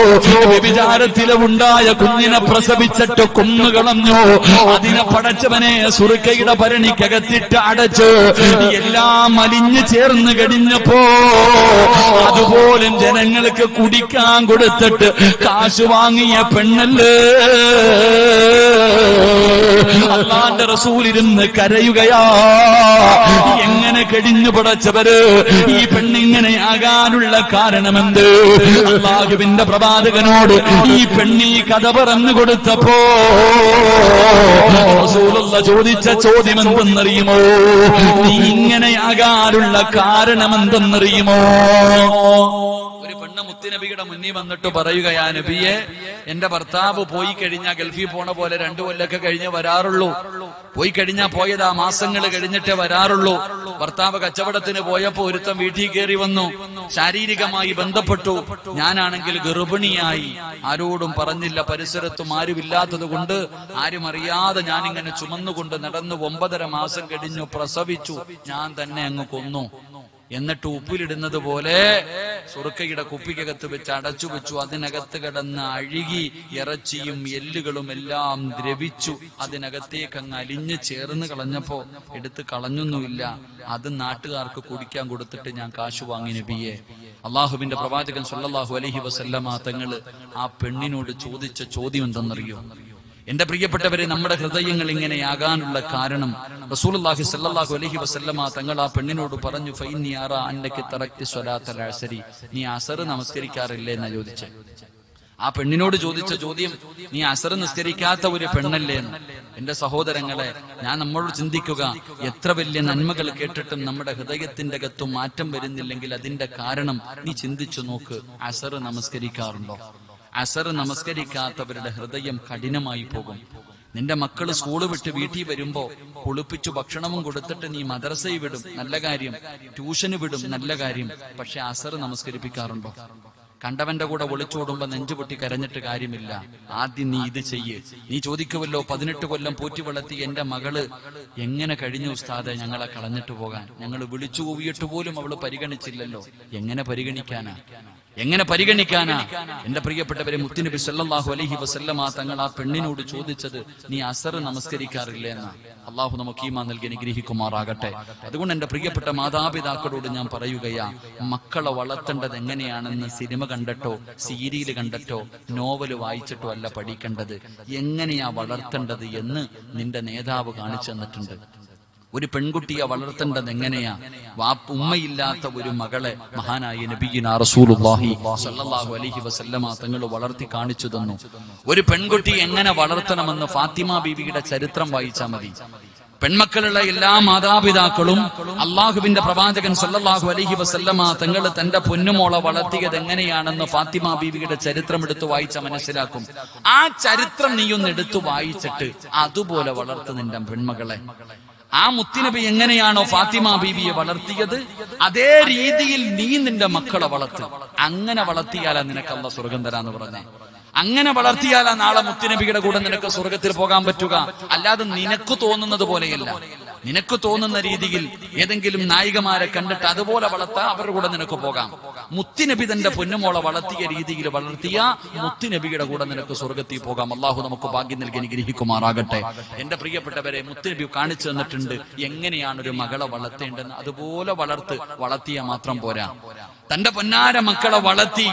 വ്യഭിചാരത്തിലെ ഉണ്ടായ കുഞ്ഞിനെ പ്രസവിച്ചിട്ട് കൊന്നുകളഞ്ഞു അതിനെ പടച്ചവനെ സുറുക്കയുടെ ഭരണിക്കകത്തിട്ട് അടച്ച് എല്ലാം അലിഞ്ഞു ചേർന്ന് കഴിഞ്ഞപ്പോ അതുപോലും ജനങ്ങൾക്ക് കുടിക്കാൻ കൊടുത്തിട്ട് കാശ് വാങ്ങിയ പെണ്ണല്ലേ? അള്ളാന്റെ റസൂലിരുന്ന് കരയുകയാ. എങ്ങനെ കഴിഞ്ഞു പടച്ചവര്? ഈ പെണ്ണിങ്ങനെ ആകാനുള്ള കാരണം കാരണമെന്ത് അള്ളാഹുവിന്റെ പ്രവാചകനോട് ഈ പെണ്ണി കഥ പറഞ്ഞു കൊടുത്തപ്പോ ചോദിച്ച ചോദ്യം എന്തെന്നറിയുമോ നീ ഇങ്ങനെയാകാനുള്ള കാരണം എന്തെന്നറിയുമോ ഒരു പെണ്ണ് മുത്തുനബിയുടെ മുന്നിൽ വന്നിട്ട് പറയുകയാ നബിയെ എന്റെ ഭർത്താവ് പോയി കഴിഞ്ഞാൽ ഗൾഫിൽ പോണ പോലെ രണ്ടു കൊല്ലൊക്കെ കഴിഞ്ഞ് വരാറുള്ളൂ. പോയി കഴിഞ്ഞാൽ പോയതാ മാസങ്ങൾ കഴിഞ്ഞിട്ടേ വരാറുള്ളൂ. ഭർത്താവ് കച്ചവടത്തിന് പോയപ്പോ ഒരുത്തം വീട്ടിൽ കയറി വന്നു. ശാരീരികമായി ബന്ധപ്പെട്ടു. ഞാനാണെങ്കിൽ ഗർഭിണിയായി. ആരോടും പറഞ്ഞില്ല പരിസരത്തും ആരുമില്ലാത്തത് കൊണ്ട് ആരും അറിയാതെ ഞാനിങ്ങനെ ചുമന്നുകൊണ്ട് നടന്നു ഒമ്പതര മാസം കഴിഞ്ഞു പ്രസവിച്ചു. ഞാൻ തന്നെ അങ്ങ് കൊന്നു. എന്നിട്ട് ഉപ്പിലിടുന്നത് പോലെ സുറുക്കയുടെ കുപ്പിക്കകത്ത് വെച്ച് അടച്ചു വെച്ചു. അതിനകത്ത് കിടന്ന് അഴുകി ഇറച്ചിയും എല്ലുകളും എല്ലാം ദ്രവിച്ചു. അതിനകത്തേക്ക് അങ്ങ് അലിഞ്ഞു ചേർന്ന് കളഞ്ഞപ്പോ എടുത്ത് കളഞ്ഞൊന്നുമില്ല. അത് നാട്ടുകാർക്ക് കുടിക്കാൻ കൊടുത്തിട്ട് ഞാൻ കാശു വാങ്ങി നബിയെ. അള്ളാഹുവിന്റെ പ്രവാചകൻ സല്ലല്ലാഹു അലഹി വസല്ലമ തങ്ങൾ ആ പെണ്ണിനോട് ചോദിച്ച ചോദ്യം എന്തെന്നറിയോ? എന്റെ പ്രിയപ്പെട്ടവരെ നമ്മുടെ ഹൃദയങ്ങൾ ഇങ്ങനെയാകാനുള്ള കാരണം റസൂലുള്ളാഹി സല്ലാഹു അലൈഹി വസല്ലമ തങ്ങൾ ആ പെണ്ണിനോട് പറഞ്ഞു സ്വലാത്തൽ അസരി നീ അസർ നമസ്കരിക്കാറില്ലേ? എന്നാ ചോദിച്ചു. ആ പെണ്ണിനോട് ചോദിച്ച ചോദ്യം നീ അസർ നിസ്കരിക്കാത്ത ഒരു പെണ്ണല്ലേ? എന്ന്. എന്റെ സഹോദരങ്ങളെ ഞാൻ നമ്മളോട് ചിന്തിക്കുക എത്ര വലിയ നന്മകൾ കേട്ടിട്ടും നമ്മുടെ ഹൃദയത്തിന്റെ അകത്തും മാറ്റം വരുന്നില്ലെങ്കിൽ അതിന്റെ കാരണം നീ ചിന്തിച്ചു നോക്ക് അസർ നമസ്കരിക്കാറുണ്ടോ? അസർ നമസ്കരിക്കാത്തവരുടെ ഹൃദയം കഠിനമായി പോകും. നിന്റെ മക്കൾ സ്കൂൾ വിട്ട് വീട്ടിൽ വരുമ്പോ കുളിപ്പിച്ചു ഭക്ഷണവും കൊടുത്തിട്ട് നീ മദ്രസയിൽ വിടും നല്ല കാര്യം. ട്യൂഷന് വിടും നല്ല കാര്യം. പക്ഷെ അസർ നമസ്കരിപ്പിക്കാറുണ്ടോ? കണ്ടവന്റെ കൂടെ ഒളിച്ചോടുമ്പോ നെഞ്ചുപൊട്ടി കരഞ്ഞിട്ട് കാര്യമില്ല. ആദ്യം നീ ഇത് ചെയ്യ്. നീ ചോദിക്കുമല്ലോ പതിനെട്ട് കൊല്ലം പോറ്റി വളർത്തി എന്റെ മകൾ എങ്ങനെ കഴിഞ്ഞു ഉസ്താദെ ഞങ്ങളെ കളഞ്ഞിട്ട് പോകാൻ? ഞങ്ങൾ വിളിച്ചു കൂവിയിട്ട് പോലും അവൾ പരിഗണിച്ചില്ലല്ലോ. എങ്ങനെ പരിഗണിക്കാനാ? എങ്ങനെ പരിഗണിക്കാനാ? എന്റെ പ്രിയപ്പെട്ടവരെ മുത്തുനബി സല്ലാഹു അലഹി വസല്ലമ തങ്ങൾ ആ പെണ്ണിനോട് ചോദിച്ചത് നീ അസർ നമസ്കരിക്കാറില്ലേ എന്നാ? അള്ളാഹു നമുക്ക് ഈമാ നൽകി അനുഗ്രഹിക്കുമാറാകട്ടെ. അതുകൊണ്ട് എന്റെ പ്രിയപ്പെട്ട മാതാപിതാക്കളോട് ഞാൻ പറയുകയാ മക്കളെ വളർത്തേണ്ടത് എങ്ങനെയാണെന്ന് സിനിമ കണ്ടിട്ടോ സീരിയൽ കണ്ടിട്ടോ നോവൽ വായിച്ചിട്ടോ അല്ല പഠിക്കേണ്ടത്? എങ്ങനെയാ വളർത്തേണ്ടത് എന്ന് നിന്റെ നേതാവ് കാണിച്ചു തന്നിട്ടുണ്ട്. ഒരു പെൺകുട്ടിയെ വളർത്തേണ്ടത് എങ്ങനെയാ? വാപ്പ് ഉമ്മയില്ലാത്ത ഒരു മകളെ മഹാനായ നബിയിന റസൂലുള്ളാഹി സ്വല്ലല്ലാഹു അലൈഹി വസല്ലമ തങ്ങൾ വളർത്തി കാണിച്ചു തന്നു. ഒരു പെൺകുട്ടി എങ്ങനെ വളർത്തണമെന്ന് ഫാത്തിമ ബീവിയുടെ ചരിത്രം വായിച്ചാൽ മതി. പെൺമക്കളുള്ള എല്ലാ മാതാപിതാക്കളും അള്ളാഹുവിന്റെ പ്രവാചകൻ സല്ലല്ലാഹു അലൈഹി വസല്ലമ തങ്ങൾ തന്റെ പൊന്നുമോളെ വളർത്തിയത് എങ്ങനെയാണെന്ന് ഫാത്തിമ ബീവിയുടെ ചരിത്രം എടുത്തു വായിച്ച മനസ്സിലാക്കും. ആ ചരിത്രം നീയൊന്ന് എടുത്തു വായിച്ചിട്ട് അതുപോലെ വളർത്തു നിന്റെ പെൺമകളെ. ആ മുത്തിനബി എങ്ങനെയാണോ ഫാത്തിമ ബീവിയെ വളർത്തിയത്? അതേ രീതിയിൽ നീ നിന്റെ മക്കളെ വളർത്ത്. അങ്ങനെ വളർത്തിയാലാ നിനക്ക് അല്ല സ്വർഗം തരാന്ന് പറഞ്ഞേ. അങ്ങനെ വളർത്തിയാലാ നാളെ മുത്തുനബിയുടെ കൂടെ നിനക്ക് സ്വർഗത്തിൽ പോകാൻ പറ്റുക. അല്ലാതെ നിനക്ക് തോന്നുന്നത് പോലെയല്ല. നിനക്ക് തോന്നുന്ന രീതിയിൽ ഏതെങ്കിലും നായികമാരെ കണ്ടിട്ട് അതുപോലെ വളർത്താ അവരുടെ കൂടെ നിനക്ക് പോകാം. മുത്തിനബി തന്റെ പൊന്നുമോളെ വളർത്തിയ രീതിയിൽ വളർത്തിയ മുത്തിനബിയുടെ കൂടെ നിനക്ക് സ്വർഗത്തിൽ പോകാം. അള്ളാഹു നമുക്ക് ഭാഗ്യം നൽകി അനുഗ്രഹിക്കുമാറാകട്ടെ. എന്റെ പ്രിയപ്പെട്ടവരെ മുത്തുനബി കാണിച്ചു തന്നിട്ടുണ്ട് എങ്ങനെയാണ് ഒരു മകളെ വളർത്തേണ്ടെന്ന് അതുപോലെ വളർത്ത് വളർത്തിയ മാത്രം പോരാ. തന്റെ പൊന്നാര മക്കളെ വളർത്തി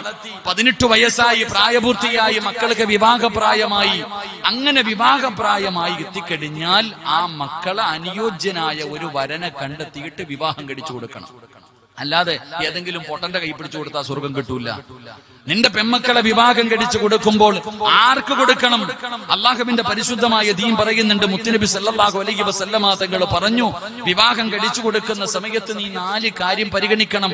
പതിനെട്ട് വയസ്സായി പ്രായപൂർത്തിയായി മക്കൾക്ക് വിവാഹപ്രായമായി അങ്ങനെ വിവാഹപ്രായമായി എത്തിക്കഴിഞ്ഞാൽ ആ മക്കളെ അനുയോജ്യനായ ഒരു വരനെ കണ്ടെത്തിയിട്ട് വിവാഹം കഴിച്ചു കൊടുക്കണം. അല്ലാതെ ഏതെങ്കിലും പൊട്ടന്റെ കൈ പിടിച്ചു കൊടുത്താൽ സ്വർഗം കിട്ടൂല. നിന്റെ പെമ്മക്കളെ വിവാഹം കഴിച്ചു കൊടുക്കുമ്പോൾ ആർക്ക് കൊടുക്കണം? അള്ളാഹുവിന്റെ പരിശുദ്ധമായ ദീൻ പറയുന്നുണ്ട്. മുത്തുനബി സല്ലാഹു അലൈഹി വസല്ലമ തങ്ങൾ പറഞ്ഞു വിവാഹം കഴിച്ചു കൊടുക്കുന്ന സമയത്ത് നീ നാല് കാര്യം പരിഗണിക്കണം.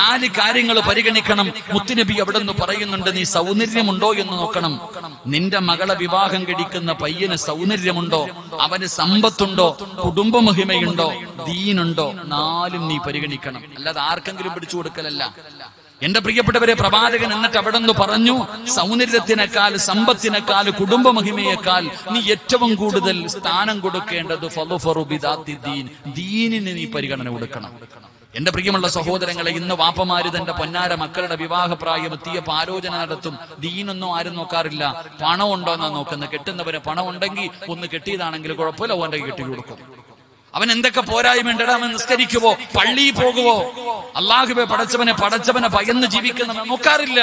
നാല് കാര്യങ്ങൾ പരിഗണിക്കണം. മുത്തുനബി അവിടെ നിന്ന് പറയുന്നുണ്ട് നീ സൗന്ദര്യമുണ്ടോ എന്ന് നോക്കണം. നിന്റെ മകളെ വിവാഹം കഴിക്കുന്ന പയ്യന് സൗന്ദര്യമുണ്ടോ? അവന് സമ്പത്തുണ്ടോ? കുടുംബ മഹിമയുണ്ടോ? ദീനുണ്ടോ? നാലും നീ പരിഗണിക്കണം. അല്ലാതെ ആർക്കെങ്കിലും പിടിച്ചു കൊടുക്കലല്ല. എന്റെ പ്രിയപ്പെട്ടവരെ പ്രവാചകൻ എന്നിട്ട് അവിടെ നിന്ന് പറഞ്ഞു സൗന്ദര്യത്തിനേക്കാൾ സമ്പത്തിനേക്കാൾ കുടുംബ മഹിമയേക്കാൾ നീ ഏറ്റവും കൂടുതൽ സ്ഥാനം കൊടുക്കേണ്ടത് ദീനിന് നീ പരിഗണന കൊടുക്കണം. എന്റെ പ്രിയമുള്ള സഹോദരങ്ങളെ ഇന്ന് വാപ്പമാര് തന്റെ പൊന്നാര മക്കളുടെ വിവാഹപ്രായം എത്തിയപ്പോ ആലോചന നടത്തും. ദീനൊന്നും ആരും നോക്കാറില്ല. പണം എന്നാ നോക്കുന്നത് കെട്ടുന്നവരെ പണം ഉണ്ടെങ്കിൽ ഒന്ന് കെട്ടിയതാണെങ്കിൽ കുഴപ്പമില്ല ഓന്റെ കെട്ടി കൊടുക്കും. അവൻ എന്തൊക്കെ പോരായ്മ ഉണ്ടടാ അവൻ നിസ്കരിക്കുവോ പള്ളിയിൽ പോകുവോ? അള്ളാഹുബെ പടച്ചവനെ പടച്ചവനെ ഭയന്ന് ജീവിക്കുന്ന നോക്കാറില്ല.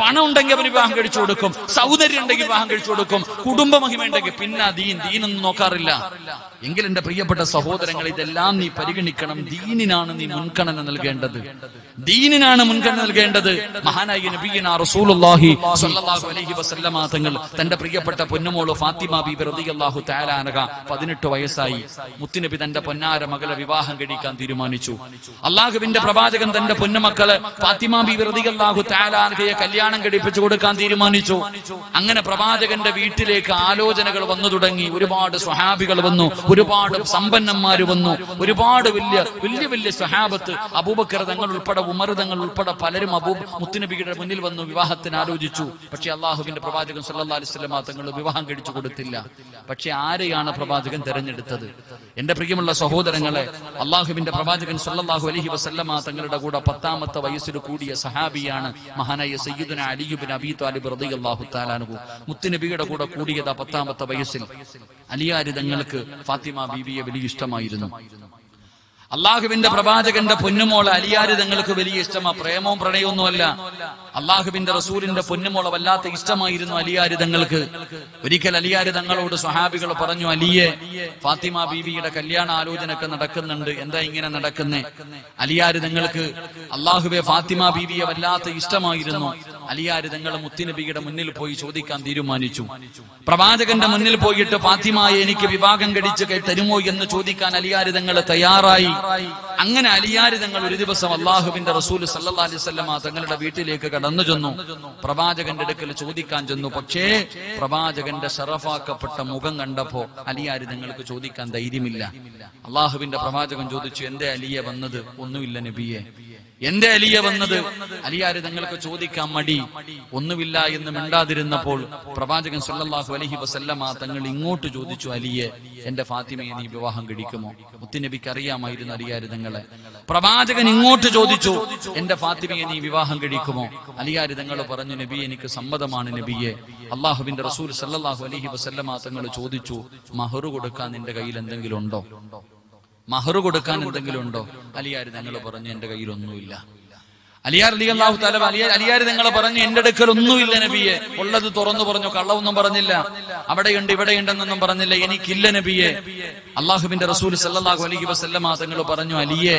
പണം ഉണ്ടെങ്കിൽ അവന് വിവാഹം കഴിച്ചു കൊടുക്കും. സൗന്ദര്യം ഉണ്ടെങ്കിൽ വിവാഹം കഴിച്ചു കൊടുക്കും. കുടുംബ മഹിമ ഉണ്ടെങ്കിൽ പിന്നെ ദീൻ ദീനൊന്നും നോക്കാറില്ല. എങ്കിൽ എന്റെ പ്രിയപ്പെട്ട സഹോദരങ്ങൾ ഇതെല്ലാം നീ പരിഗണിക്കണം. ദീനിനാണ് നീ മുൻഗണന നൽകേണ്ടത്. ദീനിനാണ് മുൻഗണന നൽകേണ്ടത്. മഹാനായ റസൂലുള്ളാഹി സ്വല്ലല്ലാഹു അലൈഹി വസല്ലമ തങ്ങൾ തന്റെ പ്രിയപ്പെട്ട പൊന്നുമോൾ ഫാത്തിമ ബി റളിയല്ലാഹു തആല അൻഹ 18 വയസ്സായി. മുത്തുനബി തന്റെ പൊന്നാര മകളെ വിവാഹം കഴിക്കാൻ തീരുമാനിച്ചു. അള്ളാഹുവിന്റെ പ്രവാചകൻ തന്റെ പൊന്നുമക്കൾ ഫാത്തിമ കല്യാണം കഴിപ്പിച്ചു കൊടുക്കാൻ തീരുമാനിച്ചു. അങ്ങനെ പ്രവാചകന്റെ വീട്ടിലേക്ക് ആലോചനകൾ വന്നു തുടങ്ങി. ഒരുപാട് സ്വഹാബികൾ വന്നു ഒരുപാട് സമ്പന്നന്മാര് വന്നു ഒരുപാട് വലിയ വലിയ വലിയ സ്വഹാബത്ത് അബൂബക്കർ തങ്ങൾ ഉൾപ്പെടെ ഉമർ തങ്ങൾ ഉൾപ്പെടെ പലരും അബൂ മുത്തുനബിയുടെ മുന്നിൽ വന്നു വിവാഹത്തിന് ആലോചിച്ചു. പക്ഷെ അള്ളാഹുവിന്റെ പ്രവാചകൻ വസല്ലമ തങ്ങൾ വിവാഹം കഴിച്ചു കൊടുത്തില്ല. പക്ഷെ ആരെയാണ് പ്രവാചകൻ തെരഞ്ഞെടുത്തത്? എന്റെ പ്രിയമുള്ള സഹോദരങ്ങളെ അള്ളാഹുവിന്റെ പ്രവാചകൻ സല്ലാഹു അലഹി വസല്ലമ തങ്ങളുടെ കൂടെ പത്താമത്തെ വയസ്സിൽ കൂടിയ സഹാബിയാണ് മഹാനായ സയ്യിദുന അലിയുബിൻ അബി താലിബ് റളിയല്ലാഹു അള്ളാഹു അൻഹു. മുത്തുനബിയുടെ കൂടെ കൂടിയത് പത്താമത്തെ വയസ്സിൽ. അലിയാരി തങ്ങൾക്ക് ഫാത്തിമ ബീബിയെ വലിയ ഇഷ്ടമായിരുന്നു. അള്ളാഹുവിന്റെ പ്രവാചകന്റെ പൊന്നുമോൾ അലിയാര് തങ്ങൾക്ക് വലിയ ഇഷ്ടമാ. പ്രേമവും പ്രണയമൊന്നുമല്ല. അള്ളാഹുവിന്റെ റസൂലിന്റെ പൊന്നുമോളെ വല്ലാത്ത ഇഷ്ടമായിരുന്നു അലിയാര് തങ്ങൾക്ക്. ഒരിക്കൽ അലിയാര് തങ്ങളോട് സ്വഹാബികൾ പറഞ്ഞു അലിയെ ഫാത്തിമ ബീബിയുടെ കല്യാണ ആലോചനയൊക്കെ നടക്കുന്നുണ്ട്. എന്താ ഇങ്ങനെ നടക്കുന്നേ? അലിയാര് തങ്ങൾക്ക് അള്ളാഹുബെ ഫാത്തിമ ബീബിയെ വല്ലാത്ത ഇഷ്ടമായിരുന്നു. അലിയാര് തങ്ങൾ മുത്തിനബിയുടെ മുന്നിൽ പോയി ചോദിക്കാൻ തീരുമാനിച്ചു. പ്രവാചകന്റെ മുന്നിൽ പോയിട്ട് ഫാത്തിമയെ എനിക്ക് വിവാഹം കടിച്ച് തരുമോ എന്ന് ചോദിക്കാൻ അലിയാര് തയ്യാറായി. അങ്ങനെ അലിയാര് തങ്ങൾ ഒരു ദിവസം അള്ളാഹുവിന്റെ റസൂൽ വസല്ലമ തങ്ങളുടെ വീട്ടിലേക്ക് കടന്നു ചെന്നു. പ്രവാചകന്റെ അടുക്കൽ ചോദിക്കാൻ ചെന്നു. പക്ഷേ പ്രവാചകന്റെ ഷറഫാക്കപ്പെട്ട മുഖം കണ്ടപ്പോ അലിയാര് തങ്ങൾക്ക് ചോദിക്കാൻ ധൈര്യമില്ല. അള്ളാഹുവിന്റെ പ്രവാചകൻ ചോദിച്ചു എന്റെ അലിയെ വന്നത്? ഒന്നുമില്ല നബിയെ. എന്റെ അലിയ വന്നത്? അലിയാര് തങ്ങൾക്ക് ചോദിക്കാൻ മടി. ഒന്നുമില്ല എന്ന് മിണ്ടാതിരുന്നപ്പോൾ പ്രവാചകൻ സല്ലാഹു അലഹി വസല്ലമ തങ്ങൾ ഇങ്ങോട്ട് ചോദിച്ചു അലിയെ എന്റെ ഫാത്തിമയെ നീ വിവാഹം കഴിക്കുമോ? മുത്തുനബിക്ക് അറിയാമായിരുന്നു അലിയാര് തങ്ങളെ. പ്രവാചകൻ ഇങ്ങോട്ട് ചോദിച്ചു എന്റെ ഫാത്തിമയെ നീ വിവാഹം കഴിക്കുമോ? അലിയാര് തങ്ങൾ പറഞ്ഞു നബി എനിക്ക് സമ്മതമാണ് നബിയെ. അള്ളാഹുവിന്റെ റസൂൽ സല്ലാഹു അലഹി വസല്ലമ തങ്ങൾ ചോദിച്ചു മഹറു കൊടുക്കാൻ നിന്റെ കയ്യിൽ എന്തെങ്കിലും ഉണ്ടോ? മഹറു കൊടുക്കാൻ എന്തെങ്കിലും ഉണ്ടോ അലിയാർ ഞങ്ങൾ പറഞ്ഞു എന്റെ കയ്യിൽ ഒന്നുമില്ല. അലിയാർ അലി അള്ളാഹു താല അലിയാർ അലിയാർ നിങ്ങൾ പറഞ്ഞു എന്റെ അടുക്കൽ ഒന്നുമില്ല നബിയെ. ഉള്ളത് തുറന്നു പറഞ്ഞു കള്ളവൊന്നും പറഞ്ഞില്ല. അവിടെയുണ്ട് ഇവിടെയുണ്ടെന്നൊന്നും പറഞ്ഞില്ല. എനിക്കില്ല നബിയെ. അള്ളാഹുബിന്റെ റസൂൽ സല്ലാഹു അലൈഹി വസ്ല്ലാ തങ്ങൾ പറഞ്ഞു അലിയെ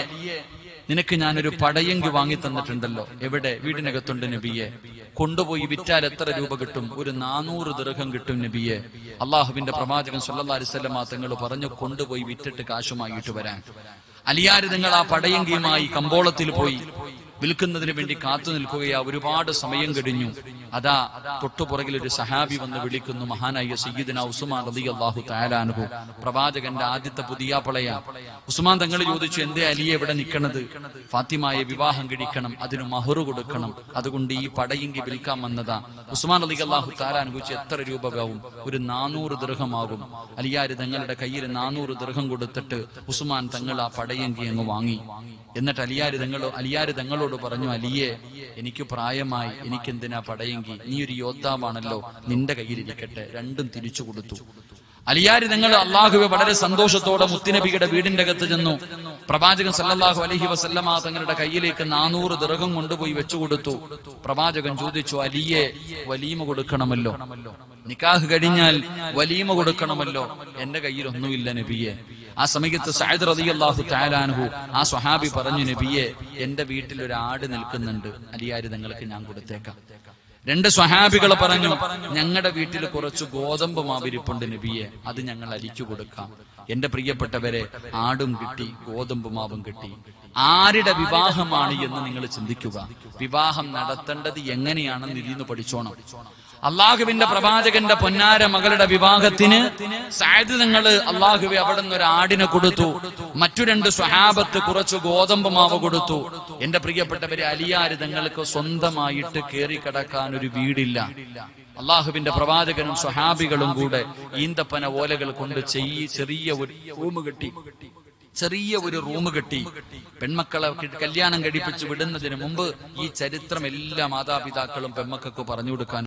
നിനക്ക് ഞാനൊരു പടയങ്കി വാങ്ങി തന്നിട്ടുണ്ടല്ലോ. എവിടെ? വീടിനകത്തുണ്ട് നബിയെ. കൊണ്ടുപോയി വിറ്റാൽ എത്ര രൂപ കിട്ടും? ഒരു നാനൂറ് ദീർഘം കിട്ടും നബിയെ. അള്ളാഹുവിന്റെ പ്രവാചകൻ വസല്ലമ തങ്ങൾ പറഞ്ഞു കൊണ്ടുപോയി വിറ്റിട്ട് കാശുമായിട്ട് വരാൻ. അലിയാരി നിങ്ങൾ ആ പടയങ്കിയുമായി കമ്പോളത്തിൽ പോയി. വിൽക്കുന്നതിന് വേണ്ടി കാത്തു നിൽക്കുകയാ ഒരുപാട് സമയം കഴിഞ്ഞു. അതാ തൊട്ടുപുറകിൽ ഒരു സഹാബി വന്ന് വിളിക്കുന്നു മഹാനായ സയ്യിദിന ഉസ്മാൻ റളിയല്ലാഹു അള്ളാഹു അൻഹു. പ്രവാചകന്റെ ആദ്യത്തെ പുതിയ പളയ ഉസ്മാൻ തങ്ങൾ ചോദിച്ചു എന്തേ അലിയെ എവിടെ നിൽക്കണത്? ഫാത്തിമായ വിവാഹം കഴിക്കണം അതിന് മഹറു കൊടുക്കണം. അതുകൊണ്ട് ഈ പടയിങ്കി വിൽക്കാൻ വന്നതാ. ഉസ്മാൻ റളിയല്ലാഹു അള്ളാഹു താലാനുഭവിച്ച് എത്ര രൂപകാവും ഒരു നാനൂറ് ദൃഹമാകും. അലിയാർ തങ്ങളുടെ കയ്യിൽ നാനൂറ് ദൃഹം കൊടുത്തിട്ട് ഉസ്മാൻ തങ്ങൾ ആ പടയെങ്കി അങ്ങ് വാങ്ങി. എന്നിട്ട് അലിയാര് തങ്ങളോ അലിയാര് തങ്ങളോട് പറഞ്ഞു അലിയെ എനിക്ക് പ്രായമായി എനിക്ക് എനിക്കെന്തിനാ പടയെങ്കി? നീ ഒരു യോദ്ധാവാണല്ലോ നിന്റെ കയ്യിലിരിക്കട്ടെ രണ്ടും തിരിച്ചു കൊടുത്തു. അലിയാര് നിങ്ങൾ അള്ളാഹുവെ വളരെ സന്തോഷത്തോടെ മുത്തുനബിയുടെ വീടിന്റെ അകത്ത് ചെന്നു. പ്രവാചകൻ സല്ലല്ലാഹു അലഹി വസല്ലമ തങ്ങളുടെ കയ്യിലേക്ക് നാനൂറ് ദീർഘം കൊണ്ടുപോയി വെച്ചു കൊടുത്തു. പ്രവാചകൻ ചോദിച്ചു അലിയെ വലീമ കൊടുക്കണമല്ലോ? നിക്കാഹ് കഴിഞ്ഞാൽ വലീമ കൊടുക്കണമല്ലോ? എന്റെ കയ്യിൽ ഒന്നുമില്ല നബിയെ. ആ സമയത്ത് റതി അള്ളാഹു തആലാൻഹു ആ സ്വഹാബി പറഞ്ഞു നബിയെ എന്റെ വീട്ടിൽ ഒരു ആട് നിൽക്കുന്നുണ്ട്. അലിയാർ നിങ്ങൾക്ക് ഞാൻ കൊടുത്തേക്കാം. രണ്ട് സ്വഹാബികൾ പറഞ്ഞു ഞങ്ങളുടെ വീട്ടിൽ കുറച്ച് ഗോതമ്പ് മാവിരിപ്പുണ്ട് നബിയെ അത് ഞങ്ങൾ അരിച്ചു കൊടുക്കാം. എന്റെ പ്രിയപ്പെട്ടവരെ ആടും കിട്ടി ഗോതമ്പ് മാവും കിട്ടി. ആരുടെ വിവാഹമാണ് എന്ന് നിങ്ങൾ ചിന്തിക്കുക. വിവാഹം നടത്തേണ്ടത് എങ്ങനെയാണെന്ന് ഇതിന്ന് പഠിച്ചോണം. അള്ളാഹുവിന്റെ പ്രവാചകന്റെ പൊന്നാര മകളുടെ വിവാഹത്തിന് സായത് നിങ്ങൾ അള്ളാഹുവെ അവിടെ നിന്ന് ഒരു ആടിനെ കൊടുത്തു. മറ്റു രണ്ട് സ്വഹാബത്ത് കുറച്ച് ഗോതമ്പ് മാവ് കൊടുത്തു. എന്റെ പ്രിയപ്പെട്ടവരെ അലിയാര് തങ്ങൾക്ക് സ്വന്തമായിട്ട് കയറി കിടക്കാൻ ഒരു വീടില്ല. അള്ളാഹുവിന്റെ പ്രവാചകനും സ്വഹാബികളും കൂടെ ഈന്തപ്പന ഓലകൾ കൊണ്ട് ചെയ്യ ചെറിയ ഒരു റൂം കെട്ടി. ചെറിയ ഒരു റൂം കെട്ടി. പെൺമക്കളെ കല്യാണം കഴിപ്പിച്ച് വിടുന്നതിന് മുമ്പ് ഈ ചരിത്രം എല്ലാ മാതാപിതാക്കളും പെൺമക്കൾക്ക് പറഞ്ഞു കൊടുക്കാൻ